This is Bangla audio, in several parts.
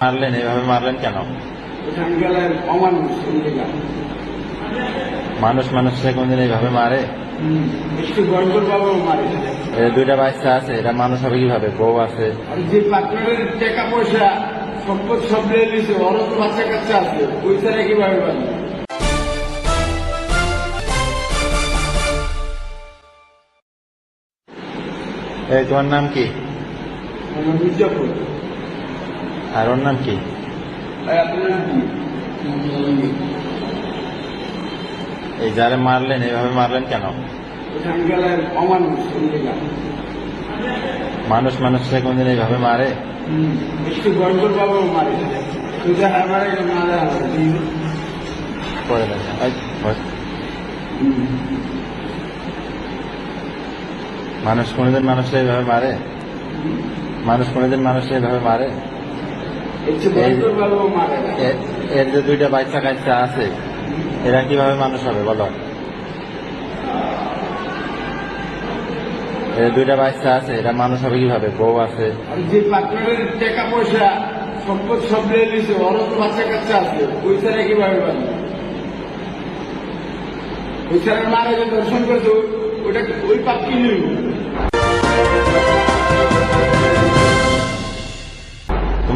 মারলেন এভাবে মারলেন কেন? মানুষ মানুষকে কোনদিন এইভাবে মারে? দুইটা বাচ্চা আছে এটা মানুষ হবে কীভাবে? বউ আছে। আর যে পার্টনারের টাকা পয়সা সম্পদ সব নিয়ে নিছে বাচ্চা কাচ্চা আছে ওই কীভাবে পারবে এই তোমার নাম কি? মির্জাপুর। আর ওর নাম কি? এই যারে মারলেন এইভাবে মারলেন কেন? মানুষ মানুষকে কোনদিন এইভাবে মারে? করে মানুষ কোনদিন মানুষকে এইভাবে মারে? মানুষ কোনদিন মানুষকে এইভাবে মারে? এর যে দুইটা বাচ্চা কাচ্চা আছে এরা কীভাবে মানুষ হবে বলো? এর দুইটা বাচ্চা আছে এরা মানুষ হবে কীভাবে? বউ আছে। যে পার্টনারের টাকা পয়সা সম্পদ সব নিয়ে নিছে ওরও তো বাচ্চা কাচ্চা আছে ওই ছাড়া কীভাবে ওই ছাড়া মারা যে দর্শন করতো ওটা ওই পাপ কি নিল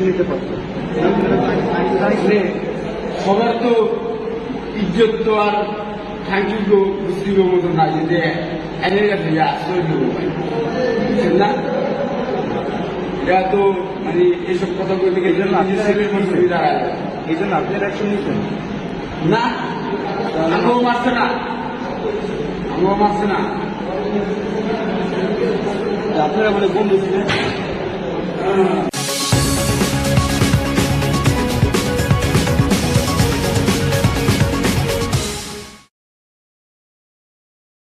নিতে সবার তো ইজ্জত তো আর থ্যাংক ইউ গো বুঝতে মতো না যে বুঝছেন না তো মানে এসব কথা বলতে গেলে এই জন্য আপনারা অ্যাকশন না আমিও মারছে না আমিও মারছে না আপনারা বলে বন্ধু ছিলেন